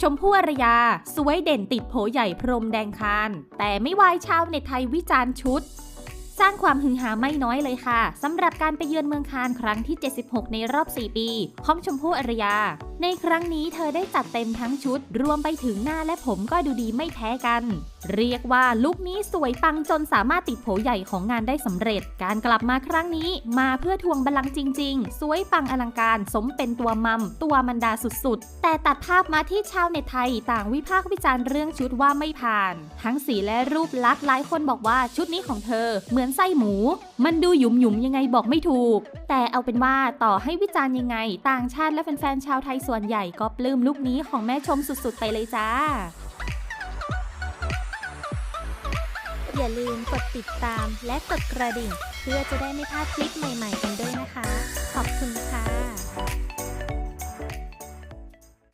ชมพู่อารยา สวยเด่นติดโผใหญ่พรมแดงคาน แต่ไม่วายชาวเน็ตไทยวิจารณ์ชุด สร้างความฮือฮาไม่น้อยเลยค่ะสำหรับการไปเยือนเมืองคานครั้งที่ 76 ในรอบ 4 ปี ของชมพู่อารยา ในครั้งนี้เธอได้จัดเต็มทั้งชุด รวมไปถึงหน้าและผมก็ดูดีไม่แพ้กัน เรียกว่าลุคนี้สวยปังจนสามารถติดโผใหญ่ของงานได้สำเร็จ การกลับมาครั้งนี้มาเพื่อทวงบัลลังก์จริง ๆ สวยปังอลังการสมเป็นตัวมัม ตัวมันดาสุดๆ แต่ตัดภาพมาที่ชาวเน็ตไทยต่างวิพากษ์วิจารณ์เรื่องชุดว่าไม่ผ่าน ทั้งสีและรูปลักษณ์หลายคนบอกว่าชุดนี้ของเธอ เหมือนไส้หมู มันดูหยุมหยุมยังไงบอกไม่ถูก แต่เอาเป็นว่าต่อให้วิจารณ์ยังไง ต่างชาติและแฟนๆชาวไทยส่วนใหญ่ก็ปลื้มลูกนี้ของแม่ชมสุดๆ ไปเลยจ้า อย่าลืมกดติดตามและกดกระดิ่ง เพื่อจะได้ไม่พลาดคลิปใหม่ๆกันด้วยนะคะ ขอบคุณค่ะ